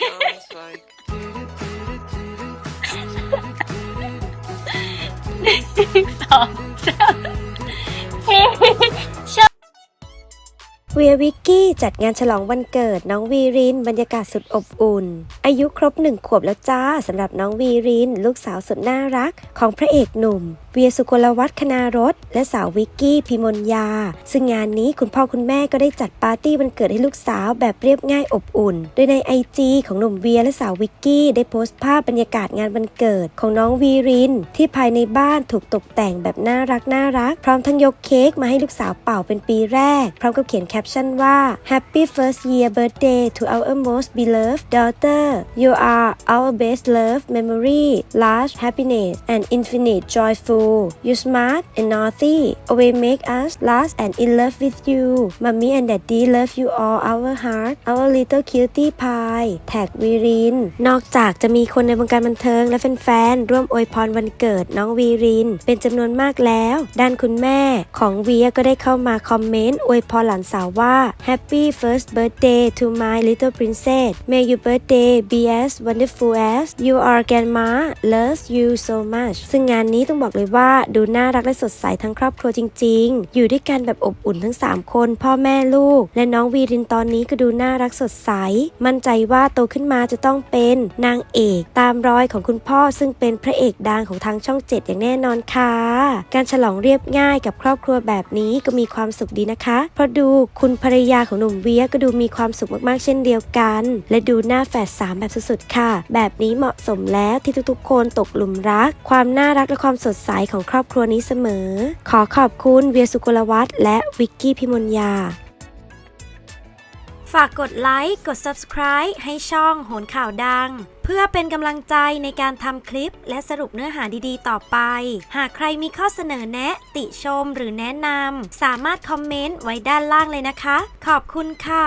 sounds like สองสามเฮ้ชอบเวียวิกกี้จัดงานฉลองวันเกิดน้องวีริน บรรยากาศสุดอบอุ่น อายุครบหนึ่งขวบแล้วจ้าสำหรับน้องวีริน ลูกสาวสุดน่ารักของพระเอกหนุ่มเวียสุกลวัฒน์คณารถและสาววิกกี้พิมลยา ซึ่งงานนี้คุณพ่อคุณแม่ก็ได้จัดปาร์ตี้วันเกิดให้ลูกสาวแบบเรียบง่ายอบอุ่น โดยในไอจีของหนุ่มเวียและสาววิกกี้ได้โพสต์ภาพบรรยากาศงานวันเกิดของน้องวีริน ที่ภายในบ้านถูกตกแต่งแบบน่ารักน่ารัก พร้อมทั้งยกเค้กมาให้ลูกสาวเป่าเป็นปีแรก พร้อมกับเขียนแคปชั่นว่า Happy first year birthday to our most beloved daughter you are our best love memory large happiness and infinite joyful you smart and naughty always make us laugh and in love with you mommy and daddy love you all our heart our little cutie pie แท็กวีริน นอกจากจะมีคนในวงการบันเทิงและแฟนๆ ร่วมอวยพรวันเกิดน้องวีริน เป็นจำนวนมากแล้ว ด้านคุณแม่ของเวียก็ได้เข้ามาคอมเมนต์อวยพรหลานสาวว่า Happy first birthday to my little princess May your birthday be as wonderful as you are grandma loves you so much ซึ่งงานนี้ต้องบอกเลยว่าดูน่ารักและสดใสทั้งครอบครัวจริง ๆ อยู่ด้วยกันแบบอบอุ่นทั้ง 3 คน พ่อแม่ลูก และน้องวีรินตอนนี้ก็ดูน่ารักสดใส มั่นใจว่าโตขึ้นมาจะต้องเป็นนางเอกตามรอยของคุณพ่อซึ่งเป็นพระเอกดังของทางช่องเจ็ดอย่างแน่นอนค่ะ การฉลองเรียบง่ายกับครอบครัวแบบนี้ก็มีความสุขดีนะคะ เพราะดูคุณภรรยาของหนุ่มเวียก็ดูมีความสุขมากๆ เช่นเดียวกัน และดูหน้าแฝดสามแบบสุดๆค่ะ แบบนี้เหมาะสมแล้วที่ทุกๆ คนตกหลุมรัก ความน่ารักและความสดใสของครอบครัวนี้เสมอ ขอขอบคุณเวียสุกุลวัฒน์และวิกกี้พิมลยา ฝากกดไลค์ กด subscribe ให้ช่องโหนข่าวดัง เพื่อเป็นกำลังใจในการทำคลิปและสรุปเนื้อหาดีๆ ต่อไป หากใครมีข้อเสนอแนะ ติชมหรือแนะนำสามารถคอมเมนต์ไว้ด้านล่างเลยนะคะ ขอบคุณค่ะ